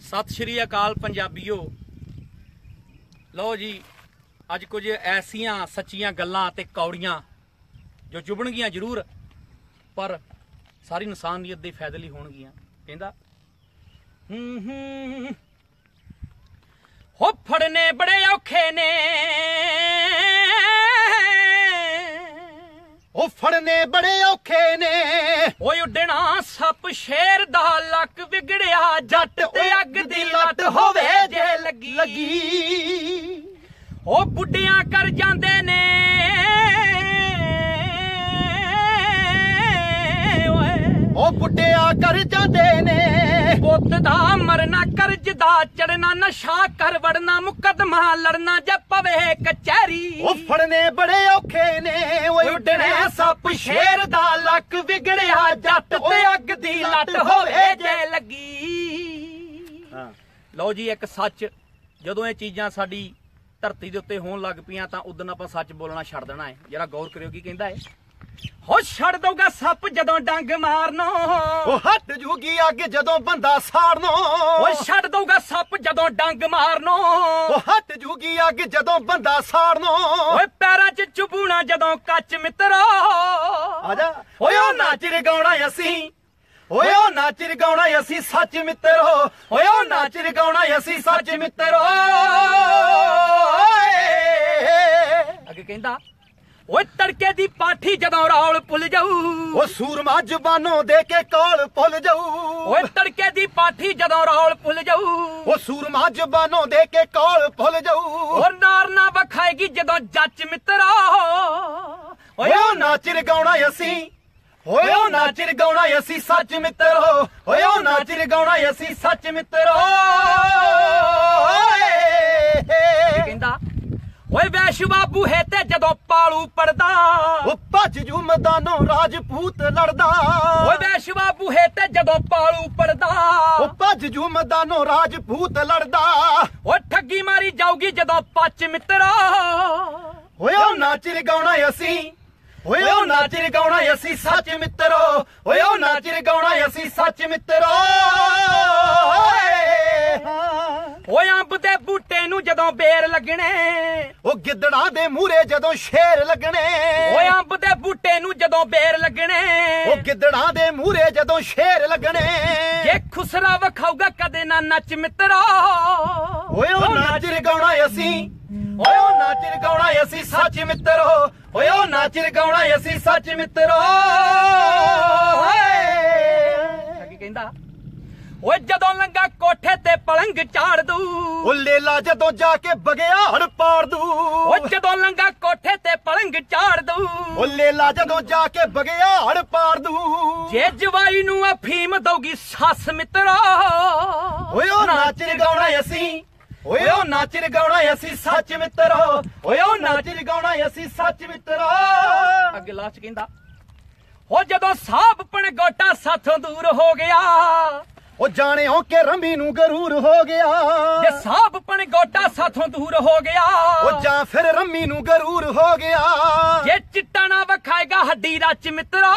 ਸਤਿ ਸ਼੍ਰੀ ਅਕਾਲ ਪੰਜਾਬੀਓ। ਲਓ ਜੀ, ਅੱਜ ਕੁਝ ਐਸੀਆਂ ਸੱਚੀਆਂ ਗੱਲਾਂ ਤੇ ਕੌੜੀਆਂ ਜੋ ਚੁਬਣਗੀਆਂ ਜ਼ਰੂਰ, ਪਰ ਸਾਰੀ ਇਨਸਾਨੀਅਤ ਦੇ ਫਾਇਦੇ ਲਈ ਹੋਣਗੀਆਂ। ਕਹਿੰਦਾ ਹੂੰ ਹੂੰ। ਹੋ ਫੜਨੇ ਬੜੇ ਔਖੇ ਨੇ। ਫੜਨੇ ਬੜੇ ਔਖੇ ਨੇ। ਓਏ ਉੱਡਣਾ ਸੱਪ ਸ਼ੇਰ ਦਾ ਲੱਕ ਵਿਗੜਿਆ ਜੱਟ ਤੇ ਅੱਗ ਦੀ ਲੱਟ ਹੋਵੇ ਜੇ ਲੱਗੀ। ਲੱਗੀ। ਉਹ ਬੁੱਢੀਆਂ ਕਰ ਜਾਂਦੇ ਬੁੱਢਿਆ ਕਰ ਜਾਂਦੇ ਨੇ। ਪੁੱਤ ਦਾ ਮਰਨਾ ਕਰਜ਼ ਦਾ ਚੜਨਾ ਨਸ਼ਾ ਕਰ ਵੜਨਾ ਮੁਕਦਮਾ ਲੜਨਾ ਜੇ ਪਵੇ ਕਚਹਿਰੀ। ਉਹ ਫੜਨੇ ਬੜੇ ਔਖੇ ਨੇ ਓਏ ਉੱਡਣੇ ਸੱਪ ਸ਼ੇਰ ਦਾ ਲੱਕ ਵਿਗੜਿਆ ਜੱਟ ਤੇ ਅੱਗ ਦੀ ਲੱਟ ਹੋਵੇ ਜੇ ਲੱਗੀ। ਹਾਂ। ਲਓ ਜੀ ਇੱਕ ਸੱਚ। ਜਦੋਂ ਇਹ ਚੀਜ਼ਾਂ ਸਾਡੀ ਧਰਤੀ ਦੇ ਉੱਤੇ ਹੋਣ ਲੱਗ ਪਈਆਂ ਤਾਂ ਉਦੋਂ ਆਪਾਂ ਸੱਚ ਬੋਲਣਾ ਛੱਡ ਦੇਣਾ ਹੈ। ਜਰਾ ਗੌਰ ਕਰਿਓ ਕੀ ਕਹਿੰਦਾ ਹੈ। ਹੋ ਛੱਡ ਦਊਗਾ ਸੱਪ ਜਦੋਂ ਡੰਗ ਮਾਰਨੋ। ਉਹ ਹਟ ਜੂਗੀ ਅੱਗ ਜਦੋਂ ਬੰਦਾ ਸਾੜਨੋ। ਓਏ ਛੱਡ ਦਊਗਾ ਸੱਪ ਜਦੋਂ ਡੰਗ ਮਾਰਨੋ। ਉਹ ਹਟ ਜੂਗੀ ਅੱਗ ਜਦੋਂ ਬੰਦਾ ਸਾੜਨੋ। ਓਏ ਪੈਰਾਂ 'ਚ ਚੁਬੂਣਾ ਜਦੋਂ ਕੱਚ ਮਿੱਤਰੋ। ਆਜਾ। ਓਏ ਉਹ ਨਾਚ ਰਗਾਉਣਾ ਅਸੀਂ। ਓਏ ਉਹ ਨਾਚ ਰਗਾਉਣਾ ਅਸੀਂ ਸੱਚ ਮਿੱਤਰੋ। ਓਏ ਉਹ ਨਾਚ ਰਗਾਉਣਾ ਅਸੀਂ ਸੱਚ ਮਿੱਤਰੋ। ਅੱਗੇ ਕਹਿੰਦਾ ਓਏ ਤੜਕੇ ਦੀ ਪਾਠੀ ਜਦੋਂ ਰੌਲ ਭੁੱਲ ਜਾਊ। ਉਹ ਸੂਰਮਾ ਜ਼ਬਾਨੋਂ ਦੇ ਕੇ ਕੋਲ ਭੁੱਲ ਜਾਊ। ਓਏ ਤੜਕੇ ਦੀ ਪਾਠੀ ਜਦੋਂ ਰੌਲ ਭੁੱਲ ਜਾਊ। ਉਹ ਸੂਰਮਾ ਜ਼ਬਾਨੋਂ ਦੇ ਕੇ ਕੋਲ ਭੁੱਲ ਜਾਊ। ਓ ਨਾਰ ਨਾ ਵਖਾਏਗੀ ਜਦੋਂ ਜੱਜ ਮਿੱਤਰਾ ਓਏ ਉਹ ਨਾਚ ਰਗਾਉਣਾ ਅਸੀਂ। ਓਏ ਉਹ ਨਾਚ ਰਗਾਉਣਾ ਅਸੀਂ ਸੱਚ ਮਿੱਤਰੋ ਓਏ ਉਹ ਨਾਚ ਰਗਾਉਣਾ ਅਸੀਂ ਸੱਚ ਮਿੱਤਰੋ ਕਹਿੰਦਾ? ਓਏ ਵੈਸ਼ ਬਾਬੂ ਹੈ ਤੇ ਜਦੋਂ ਪਾਲੂ ਪੜਦਾ। ਉਹ ਭੱਜ ਜੂ ਮੈਦਾਨੋਂ ਰਾਜਪੂਤ ਲੜਦਾ। ਓਏ ਵੈਸ਼ ਬਾਬੂ ਹੈ ਤੇ ਜਦੋਂ ਪਾਲੂ ਪੜਦਾ। ਉਹ ਭੱਜ ਜੂ ਮੈਦਾਨੋਂ ਰਾਜਪੂਤ ਲੜਦਾ। ਓਏ ਠੱਗੀ ਮਾਰੀ ਜਾਊਗੀ ਜਦੋਂ ਪੱਚ ਮਿੱਤਰਾ। ਓਏ ਉਹ ਨਾਚ ਰਗਾਉਣਾ ਅਸੀਂ। ਓਏ ਉਹ ਨਾਚ ਰਗਾਉਣਾ ਅਸੀਂ ਸੱਚ ਮਿੱਤਰੋ। ਓਏ ਉਹ ਨਾਚ ਰਗਾਉਣਾ ਅਸੀਂ ਸੱਚ ਮਿੱਤਰੋ। ਬੇਰ ਲੱਗਣੇ। ਉਹ ਗਿੱਦੜਾਂ ਦੇ ਮੂਹਰੇ ਜਦੋਂ ਸ਼ੇਰ ਲੱਗਣੇ। ਓਏ ਅੰਬ ਦੇ ਬੂਟੇ ਨੂੰ ਜਦੋਂ ਬੇਰ ਲੱਗਣੇ। ਉਹ ਗਿੱਦੜਾਂ ਦੇ ਮੂਹਰੇ ਜਦੋਂ ਸ਼ੇਰ ਲੱਗਣੇ। ਜੇ ਖੁਸਰਾ ਵਖਾਊਗਾ ਕਦੇ ਨਾ ਨੱਚ ਮਿੱਤਰਾ। ਓਏ ਉਹ ਨਾਚ ਰਗਾਉਣਾ ਅਸੀਂ। ਓਏ ਉਹ ਨਾਚ ਰਗਾਉਣਾ ਅਸੀਂ ਸੱਚ ਮਿੱਤਰੋ। ਓਏ ਉਹ ਨਾਚ ਰਗਾਉਣਾ ਅਸੀਂ ਸੱਚ ਮਿੱਤਰੋ। ਕੀ ਕਹਿੰਦਾ ਓਏ ਜਦੋਂ ਲੰਗਾ ਕੋਠੇ ਤੇ ਪਲੰਗ ਝਾੜ ਦੂ। ਉਹ ਲੇਲਾ ਜਦੋਂ ਜਾ ਕੇ ਬਗਿਆੜ ਪਾੜ ਦੂ। ਓ ਜਦੋਂ ਲੰਗਾ ਕੋਠੇ ਤੇ ਪਲੰਗ ਝਾੜ ਦੂ। ਉਹ ਲੇਲਾ ਜਦੋਂ ਜਾ ਕੇ ਬਗਿਆੜ ਪਾੜ ਦੂ। ਜੇ ਜਵਾਈ ਨੂੰ ਅਫੀਮ ਦਊਗੀ ਸੱਸ ਮਿੱਤਰਾ। ਓਏ ਉਹ ਨਾਚ ਰਗਾਉਣਾ ਅਸੀਂ। ਓਏ ਉਹ ਨਾਚ ਰਗਾਉਣਾ ਅਸੀਂ ਸੱਚ ਮਿੱਤਰੋ। ਓਏ ਉਹ ਨਾਚ ਰਗਾਉਣਾ ਅਸੀਂ ਸੱਚ ਮਿੱਤਰੋ। ਅੱਗੇ ਲਾਸਟ ਕਹਿੰਦਾ ਓ ਜਦੋਂ ਸਾਹਬ ਪਣ ਗੋਟਾ ਸਾਥੋਂ ਦੂਰ ਹੋ ਗਿਆ। ਉਹ ਜਾਣਿਓ ਕਿ ਰੰਮੀ ਨੂੰ ਗਰੂਰ ਹੋ ਗਿਆ। ਜੇ ਸਾਹਬ ਪਣ ਗੋਟਾ ਸਾਥੋਂ ਦੂਰ ਹੋ ਗਿਆ। ਉਹ ਜਾਂ ਫਿਰ ਰੰਮੀ ਨੂੰ ਗਰੂਰ ਹੋ ਗਿਆ। ਜੇ ਚਿੱਟਾ ਨਾ ਵਖਾਏਗਾ ਹੱਡੀ ਰੱਚ ਮਿੱਤਰਾ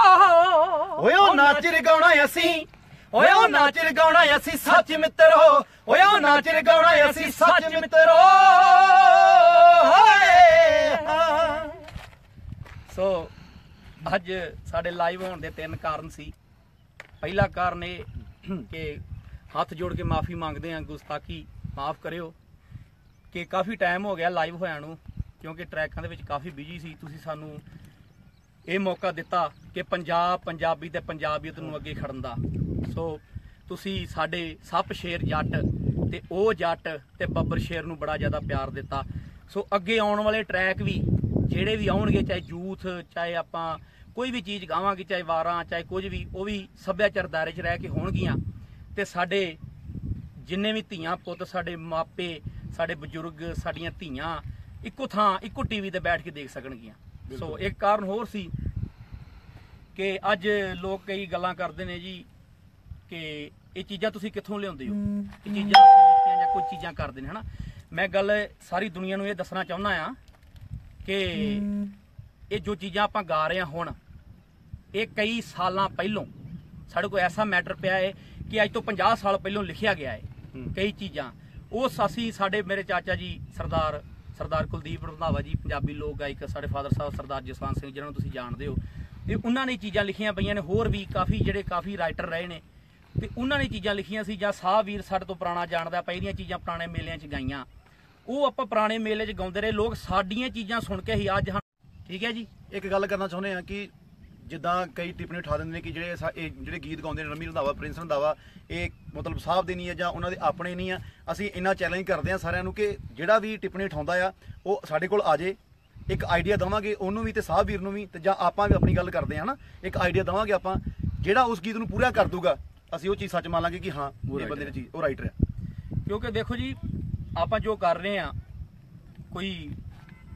ਓਏ ਉਹ ਨਾਚ ਰਗਾਉਣਾ ਅਸੀਂ। ਓਏ ਉਹ ਨਾਚ ਰਗਾਉਣਾ ਅਸੀਂ ਸੱਚ ਮਿੱਤਰੋ। ਓਏ ਉਹ ਨਾਚ ਰਗਾਉਣਾ ਅਸੀਂ ਸੱਚ ਮਿੱਤਰੋ। ਸੋ ਅੱਜ ਸਾਡੇ ਲਾਈਵ ਹੋਣ ਦੇ ਤਿੰਨ ਕਾਰਨ ਸੀ। ਪਹਿਲਾ ਕਾਰਨ ਇਹ ਕਿ ਹੱਥ ਜੋੜ ਕੇ ਮਾਫੀ ਮੰਗਦੇ ਹਾਂ ਗੁਸਤਾਖੀ ਮਾਫ ਕਰਿਓ। ਕਿ ਕਾਫੀ ਟਾਈਮ ਹੋ ਗਿਆ ਲਾਈਵ ਹੋਇਆ ਨੂੰ, ਕਿਉਂਕਿ ਟਰੈਕਾਂ ਦੇ ਵਿੱਚ ਕਾਫੀ ਬਿਜ਼ੀ ਸੀ। ਤੁਸੀਂ ਸਾਨੂੰ ਇਹ ਮੌਕਾ ਦਿੱਤਾ ਕਿ ਪੰਜਾਬ, ਪੰਜਾਬੀ ਤੇ ਪੰਜਾਬੀਅਤ ਨੂੰ ਅੱਗੇ ਖੜਨ ਦਾ। ਸੋ ਤੁਸੀਂ ਸਾਡੇ ਸੱਪ ਸ਼ੇਰ ਜੱਟ ਤੇ ਉਹ ਜੱਟ ਤੇ ਬੱਬਰ ਸ਼ੇਰ ਨੂੰ ਬੜਾ ਜ਼ਿਆਦਾ ਪਿਆਰ ਦਿੱਤਾ। ਸੋ ਅੱਗੇ ਆਉਣ ਵਾਲੇ ਟਰੈਕ ਵੀ ਜਿਹੜੇ ਵੀ ਆਉਣਗੇ, ਚਾਹੇ ਯੂਥ ਚਾਹੇ ਆਪਾਂ ਕੋਈ ਵੀ ਚੀਜ਼ ਗਾਵਾਂਗੇ ਚਾਹੇ ਵਾਰਾਂ ਚਾਹੇ ਕੁਝ ਵੀ ਉਹ ਵੀ ਸੱਭਿਆਚਾਰ ਦਾਇਰੇ 'ਚ ਰਹਿ ਕੇ ਹੋਣਗੀਆਂ। ਤੇ ਸਾਡੇ ਜਿੰਨੇ ਵੀ ਧੀਆਂ ਪੁੱਤ ਸਾਡੇ ਮਾਪੇ ਸਾਡੇ ਬਜ਼ੁਰਗ ਸਾਡੀਆਂ ਧੀਆਂ ਇੱਕੋ ਥਾਂ ਇੱਕੋ ਟੀਵੀ ਤੇ ਬੈਠ ਕੇ ਦੇਖ ਸਕਣਗੀਆਂ। ਸੋ ਇੱਕ ਕਾਰਨ ਹੋਰ ਸੀ ਕਿ ਅੱਜ ਲੋਕ ਕਈ ਗੱਲਾਂ ਕਰਦੇ ਨੇ ਜੀ ਕਿ ਇਹ ਚੀਜ਼ਾਂ ਤੁਸੀਂ ਕਿੱਥੋਂ ਲਿਆਉਂਦੇ ਹੋ? ਇਹ ਚੀਜ਼ਾਂ ਜਾਂ ਕੋਈ ਚੀਜ਼ਾਂ ਕਰਦੇ ਨੇ ਹਨਾ? ਮੈਂ ਗੱਲ ਸਾਰੀ ਦੁਨੀਆ ਨੂੰ ਇਹ ਦੱਸਣਾ ਚਾਹੁੰਦਾ ਆ ਕਿ ਇਹ ਜੋ ਚੀਜ਼ਾਂ ਆਪਾਂ ਗਾ ਰਹੇ ਹਾਂ ਹੁਣ ਇਹ ਕਈ ਸਾਲਾਂ ਪਹਿਲੋਂ ਸਾਡੇ ਕੋਲ ਐਸਾ ਮੈਟਰ ਪਿਆ ਹੈ ਕਿ ਅੱਜ ਤੋਂ 50 ਸਾਲ ਪਹਿਲੋਂ ਲਿਖਿਆ ਗਿਆ ਹੈ। ਕਈ ਚੀਜ਼ਾਂ ਉਹ ਅਸੀਂ ਸਾਡੇ ਮੇਰੇ ਚਾਚਾ ਜੀ ਸਰਦਾਰ ਸਰਦਾਰ ਕੁਲਦੀਪ ਰੰਧਾਵਾ ਜੀ ਪੰਜਾਬੀ ਲੋਕ ਗਾਇਕ ਸਾਡੇ ਫਾਦਰ ਸਾਹਿਬ ਸਰਦਾਰ ਜਸਵੰਤ ਸਿੰਘ ਜਿਹਨਾਂ ਨੂੰ ਤੁਸੀਂ ਜਾਣਦੇ ਹੋ ਤੇ ਉਹਨਾਂ ਨੇ ਚੀਜ਼ਾਂ ਲਿਖੀਆਂ ਪਈਆਂ ਨੇ ਹੋਰ ਵੀ ਕਾਫੀ ਜਿਹੜੇ ਕਾਫੀ ਰਾਈਟਰ ਰਹੇ ਨੇ ਤੇ ਉਹਨਾਂ ਨੇ ਚੀਜ਼ਾਂ ਲਿਖੀਆਂ ਸੀ ਜਾਂ ਸਾਹ ਵੀਰ ਸਾਡੇ ਤੋਂ ਪੁਰਾਣਾ ਜਾਣਦਾ ਪਹਿਲੀਆਂ ਚੀਜ਼ਾਂ ਪੁਰਾਣੇ ਮੇਲਿਆਂ 'ਚ ਗਾਈਆਂ ਉਹ ਆਪਾਂ ਪੁਰਾਣੇ ਮੇਲੇ 'ਚ ਗਾਉਂਦੇ ਰਹੇ ਲੋਕ ਸਾਡੀਆਂ ਚੀਜ਼ਾਂ ਸੁਣ ਕੇ ਹੀ ਅੱਜ ਠੀਕ ਹੈ ਜੀ ਇੱਕ ਗੱਲ ਕਰਨਾ ਚਾਹੁੰਦੇ ਆ ਕਿ ਜਿੱਦਾਂ ਕਈ ਟਿੱਪਣੀ ਉਠਾ ਦਿੰਦੇ ਨੇ ਕਿ ਜਿਹੜੇ ਸਾ- ਇਹ ਜਿਹੜੇ ਗੀਤ ਗਾਉਂਦੇ ਨੇ ਰਮੀ ਰੰਧਾਵਾ ਪ੍ਰਿੰਸ ਰੰਧਾਵਾ ਇਹ ਮਤਲਬ ਸਾਹਬ ਦੇ ਨਹੀਂ ਆ ਜਾਂ ਉਹਨਾਂ ਦੇ ਆਪਣੇ ਨਹੀਂ ਆ ਅਸੀਂ ਇੰਨਾ ਚੈਲੰਜ ਕਰਦੇ ਆ ਸਾਰਿਆਂ ਨੂੰ ਕਿ ਜਿਹੜਾ ਵੀ ਟਿੱਪਣੀ ਉਠਾਉਂਦਾ ਆ ਉਹ ਸਾਡੇ ਕੋਲ ਆ ਜੇ ਇੱਕ ਆਈਡੀਆ ਦਵਾਂਗੇ ਉਹਨੂੰ ਵੀ ਤੇ ਸਾਹਬ ਵੀਰ ਨੂੰ ਵੀ ਤੇ ਜਾਂ ਆਪਾਂ ਵੀ ਆਪਣੀ ਗੱਲ ਕਰਦੇ ਆ ਨਾ ਇੱਕ ਆਈਡੀਆ ਦਵਾਂਗੇ ਆਪਾਂ ਜਿਹੜਾ ਉਸ ਗੀਤ ਨੂੰ ਪੂਰਾ ਕਰ ਦੂਗਾ ਅਸੀਂ ਉਹ ਚੀਜ਼ ਸੱਚ ਮੰਨ ਲਾਂਗੇ ਕਿ ਹਾਂ ਉਹ ਇਹ ਬੰਦੇ ਨੇ ਚੀਜ਼ ਉਹ ਰਾਈਟਰ ਆ ਕਿਉਂਕਿ ਦੇਖੋ ਜੀ ਆਪਾਂ ਜੋ ਕਰ ਰਹੇ ਆ ਕੋਈ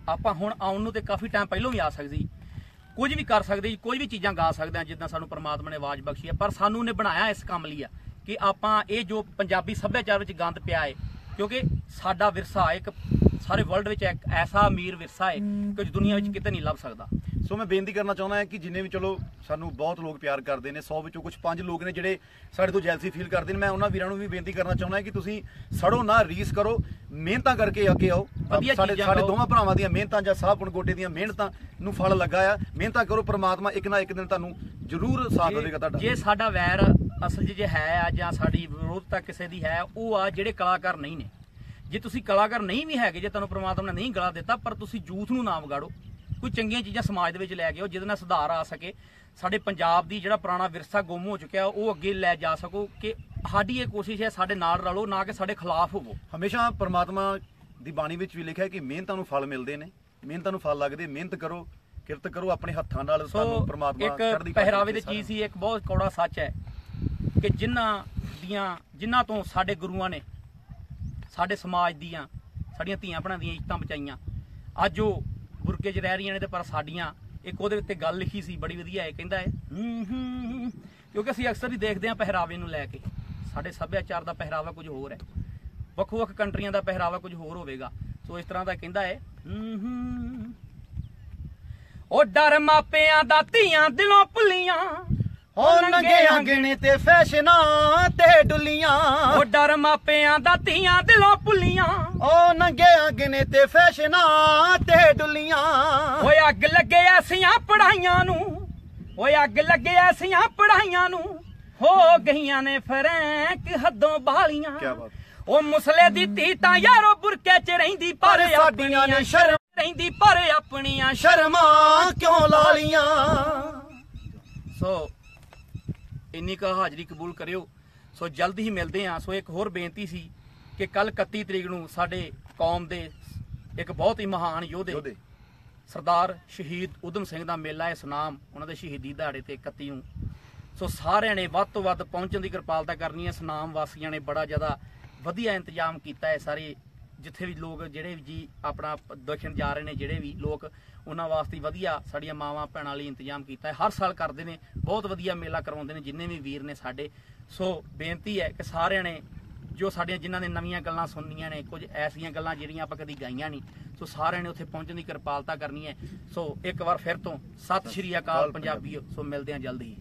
ਆਪਾਂ ਹੁਣ ਆਉਣ ਨੂੰ ਤੇ ਕਾਫੀ ਟਾਈਮ ਪਹਿਲਾਂ ਵੀ ਆ ਸਕਦੀ। ਕੁਝ ਵੀ ਕਰ ਸਕਦੇ ਜੀ ਕੋਈ ਵੀ ਚੀਜ਼ਾਂ ਗਾ ਸਕਦੇ ਆ ਜਿੱਦਾਂ ਸਾਨੂੰ ਪ੍ਰਮਾਤਮਾ ਨੇ ਆਵਾਜ਼ ਬਖਸ਼ੀ ਹੈ ਪਰ ਸਾਨੂੰ ਨੇ ਬਣਾਇਆ ਇਸ ਕੰਮ ਲਈ ਆ ਕਿ ਆਪਾਂ ਇਹ ਜੋ ਪੰਜਾਬੀ ਸੱਭਿਆਚਾਰ ਵਿੱਚ ਗੰਦ ਪਿਆ ਹੈ ਕਿਉਂਕਿ ਸਾਡਾ ਵਿਰਸਾ ਇੱਕ ਸਾਰੇ ਵਰਲਡ ਵਿੱਚ ਇੱਕ ਐਸਾ ਅਮੀਰ ਵਿਰਸਾ ਹੈ। ਕਿ ਦੁਨੀਆ ਵਿੱਚ ਕਿਤੇ ਨਹੀਂ ਲੱਭ ਸਕਦਾ। ਸੋ ਮੈਂ ਬੇਨਤੀ ਕਰਨਾ ਚਾਹੁੰਦਾ ਹਾਂ ਕਿ ਜਿੰਨੇ ਵੀ ਚਲੋ ਸਾਨੂੰ ਬਹੁਤ ਲੋਕ ਪਿਆਰ ਕਰਦੇ ਨੇ 100 ਵਿੱਚੋਂ ਕੁਝ ਪੰਜ ਲੋਕ ਨੇ ਜਿਹੜੇ ਸਾਡੇ ਤੋਂ ਜੈਲਸੀ ਫੀਲ ਕਰਦੇ ਨੇ ਮੈਂ ਉਹਨਾਂ ਵੀਰਾਂ ਨੂੰ ਵੀ ਬੇਨਤੀ ਕਰਨਾ ਚਾਹੁੰਦਾ ਹਾਂ ਕਿ ਤੁਸੀਂ ਸੜੋ ਨਾ ਰੀਸ ਕਰੋ ਮਿਹਨਤਾਂ ਕਰਕੇ ਅੱਗੇ ਆਓ। ਸਾਡੇ ਸਾਡੇ। ਦੋਵਾਂ ਭਰਾਵਾਂ ਦੀਆਂ ਮਿਹਨਤਾਂ ਜਾਂ ਸਾਹ ਗੋਡੇ ਦੀਆਂ ਮਿਹਨਤਾਂ ਨੂੰ ਫਲ ਲੱਗਾ ਆ। ਮਿਹਨਤਾਂ ਕਰੋ ਪ੍ਰਮਾਤਮਾ ਇੱਕ ਨਾ ਇੱਕ ਦਿਨ ਤੁਹਾਨੂੰ ਜ਼ਰੂਰ ਸਾਥ ਦੇਵੇਗਾ ਤੁਹਾਡਾ। ਜੇ ਸਾਡਾ ਵੈਰ ਅਸਲ 'ਚ ਜੇ ਹੈ ਆ ਜਾਂ ਸਾਡੀ ਵਿਰੋਧਤਾ ਕਿਸੇ ਦੀ ਹੈ ਉਹ ਆ ਜਿਹੜੇ ਕਲਾਕਾਰ ਨਹੀਂ ਨੇ। ਜੇ ਤੁਸੀਂ ਕਲਾਕਾਰ ਨਹੀਂ ਵੀ ਹੈਗੇ ਜੇ ਤੁਹਾਨੂੰ ਪ੍ਰਮਾਤਮਾ ਨੇ ਨਹੀਂ ਗਲਾ ਦਿੱਤਾ ਪਰ ਤੁਸੀਂ ਯੂਥ ਨੂੰ ਨਾ ਵਿਗਾੜੋ ਕੋਈ ਚੰਗੀਆਂ ਚੀਜ਼ਾਂ ਸਮਾਜ ਦੇ ਵਿੱਚ ਲੈ ਕੇ ਆਓ ਜਿਹਦੇ ਨਾਲ ਸੁਧਾਰ ਆ ਸਕੇ। ਸਾਡੇ ਪੰਜਾਬ ਦੀ ਜਿਹੜਾ ਪੁਰਾਣਾ ਵਿਰਸਾ ਗੁੰਮ ਹੋ ਚੁੱਕਿਆ ਉਹ ਅੱਗੇ ਲੈ ਜਾ ਸਕੋ ਕਿ ਸਾਡੀ ਇਹ ਕੋਸ਼ਿਸ਼ ਹੈ ਸਾਡੇ ਨਾਲ ਰਲੋ ਨਾ ਕਿ ਸਾਡੇ ਖਿਲਾਫ ਹੋਵੋ। ਹਮੇਸ਼ਾ ਪ੍ਰਮਾਤਮਾ ਦੀ ਬਾਣੀ ਵਿੱਚ ਵੀ ਲਿਖਿਆ ਕਿ ਮਿਹਨਤਾਂ ਨੂੰ ਫਲ ਮਿਲਦੇ ਨੇ। ਮਿਹਨਤਾਂ ਨੂੰ ਫਲ ਲੱਗਦੇ ਮਿਹਨਤ ਕਰੋ ਕਿਰਤ ਕਰੋ ਆਪਣੇ ਹੱਥਾਂ ਨਾਲ ਸੋ ਤੁਹਾਨੂੰ ਪ੍ਰਮਾਤਮਾ ਇੱਕ ਚੜ੍ਹਦੀ ਕਲਾ ਪਹਿਰਾਵੇ ਦੀ ਚੀਜ਼ ਸੀ ਇੱਕ ਬਹੁਤ ਕੌੜਾ ਸੱਚ ਹੈ ਕਿ ਜਿਨ੍ਹਾਂ ਦੀਆਂ ਜਿਨ੍ਹਾਂ ਤੋਂ ਸਾਡੇ ਗੁਰੂਆਂ ਨੇ ਸਾਡੇ ਸਮਾਜ ਦੀਆਂ ਸਾਡੀਆਂ ਧੀਆਂ ਭੈਣਾਂ ਦੀਆਂ ਇੱਜ਼ਤਾਂ ਬਚਾਈਆਂ ਅੱਜ ਉਹ ਬੁਰਕੇ 'ਚ ਰਹਿ ਰਹੀਆਂ ਨੇ ਤੇ ਪਰ ਸਾਡੀਆਂ, ਇੱਕ ਉਹਦੇ ਉੱਤੇ ਗੱਲ ਲਿਖੀ ਸੀ, ਬੜੀ ਵਧੀਆ ਹੈ ਕਹਿੰਦਾ ਹੈ ਕਿਉਂਕਿ ਅਸੀਂ ਅਕਸਰ ਹੀ ਦੇਖਦੇ ਹਾਂ ਪਹਿਰਾਵੇ ਨੂੰ ਲੈ ਕੇ। ਸਾਡੇ ਸੱਭਿਆਚਾਰ ਦਾ ਪਹਿਰਾਵਾ ਕੁਝ ਹੋਰ ਹੈ। ਵੱਖੋ ਵੱਖ ਕੰਟਰੀਆਂ ਦਾ ਪਹਿਰਾਵਾ ਕੁਝ ਹੋਰ ਹੋਵੇਗਾ। ਸੋ ਇਸ ਤਰ੍ਹਾਂ ਦਾ ਕਹਿੰਦਾ ਹੈ। ਉਹ ਡਰ ਮਾਪਿਆਂ ਦਾ ਧੀਆਂ ਦਿਲੋਂ ਭੁੱਲੀਆਂ। ਹੋ ਨੰਗੇ ਅੰਗਣੇ ਤੇ ਫੈਸ਼ਨਾਂ ਤੇ ਡੁੱਲੀਆਂ। ਉਹ ਡਰ ਮਾਪਿਆਂ ਦਾ ਧੀਆਂ ਦਿਲੋਂ ਭੁੱਲੀਆਂ ਓ ਨੰਗੇ ਅੰਗਨੇ ਤੇ ਫੈਸ਼ਨਾਂ ਤੇ ਡੁੱਲੀਆਂ। ਓਏ ਅੱਗ ਲੱਗੇ ਐਸੀਆਂ ਪੜਾਈਆਂ ਨੂੰ। ਓਏ ਅੱਗ ਲੱਗੇ ਐਸੀਆਂ ਪੜਾਈਆਂ ਨੂੰ। ਹੋ ਗਈਆਂ ਨੇ ਫਰੈਂਕ ਹੱਦੋਂ ਬਾਲੀਆਂ। ਕਿਆ ਬਾਤ। ਉਹ ਮੁਸਲੇ ਦੀ ਧੀ ਤਾਂ ਯਾਰੋ ਬੁਰਕੇ 'ਚ ਰਹਿੰਦੀ ਪਰ ਸਾਡੀਆਂ ਨੇ ਸ਼ਰਮ ਰਹਿੰਦੀ ਪਰ ਆਪਣੀਆਂ ਸ਼ਰਮਾਂ ਕਿਉਂ ਲਾ ਲੀਆਂ ਸੋ ਇੰਨੀ ਕਾ ਹਾਜ਼ਰੀ ਕਬੂਲ ਕਰਿਓ। ਸੋ ਜਲਦ ਹੀ ਮਿਲਦੇ ਹਾਂ। ਸੋ ਇੱਕ ਹੋਰ ਬੇਨਤੀ ਸੀ ਕਿ ਕੱਲ 31 ਤਰੀਕ ਨੂੰ ਸਾਡੇ ਕੌਮ ਦੇ ਇੱਕ ਬਹੁਤ ਹੀ ਮਹਾਨ ਯੋਧੇ ਸਰਦਾਰ ਸ਼ਹੀਦ ਉਦਮ ਸਿੰਘ ਦਾ ਮੇਲਾ ਹੈ ਸੁਨਾਮ ਉਹਨਾਂ ਦੇ ਸ਼ਹੀਦੀ ਦਿਹਾੜੇ ਤੇ 31 ਨੂੰ। ਸੋ ਸਾਰਿਆਂ ਨੇ ਵੱਧ ਤੋਂ ਵੱਧ ਪਹੁੰਚਣ ਦੀ ਕਿਰਪਾਲਤਾ ਕਰਨੀ ਹੈ। ਸੁਨਾਮ ਵਾਸੀਆਂ ਨੇ ਬੜਾ ਜ਼ਿਆਦਾ ਵਧੀਆ ਇੰਤਜ਼ਾਮ ਕੀਤਾ ਹੈ ਸਾਰੇ ਜਿੱਥੇ ਵੀ ਲੋਕ ਜਿਹੜੇ ਵੀ ਜੀ ਆਪਣਾ ਦਖਣ ਜਾ ਰਹੇ ਨੇ ਜਿਹੜੇ ਵੀ ਲੋਕ ਉਹਨਾਂ ਵਾਸਤੇ ਵਧੀਆ ਸਾਡੀਆਂ ਮਾਵਾਂ ਭੈਣਾਂ ਲਈ ਇੰਤਜ਼ਾਮ ਕੀਤਾ ਹੈ। ਹਰ ਸਾਲ ਕਰਦੇ ਨੇ ਬਹੁਤ ਵਧੀਆ ਮੇਲਾ ਕਰਵਾਉਂਦੇ ਨੇ ਜਿੰਨੇ ਵੀ ਵੀਰ ਨੇ ਸਾਡੇ। ਸੋ ਬੇਨਤੀ ਹੈ ਕਿ ਸਾਰਿਆਂ ਨੇ ਜੋ ਸਾਡੀਆਂ ਜਿਨ੍ਹਾਂ ਨੇ ਨਵੀਆਂ ਗੱਲਾਂ ਸੁਣਨੀਆਂ ਨੇ ਕੁਝ ਐਸੀਆਂ ਗੱਲਾਂ ਜਿਹੜੀਆਂ ਆਪਾਂ ਕਦੀ ਗਾਈਆਂ ਨਹੀਂ ਸੋ ਸਾਰਿਆਂ ਨੇ ਉੱਥੇ ਪਹੁੰਚਣ ਦੀ ਕਿਰਪਾਲਤਾ ਕਰਨੀ ਹੈ। ਸੋ ਇੱਕ ਵਾਰ ਫਿਰ ਤੋਂ ਸਤਿ ਸ਼੍ਰੀ ਅਕਾਲ ਪੰਜਾਬੀਓ ਸੋ ਮਿਲਦੇ ਹਾਂ ਜਲਦੀ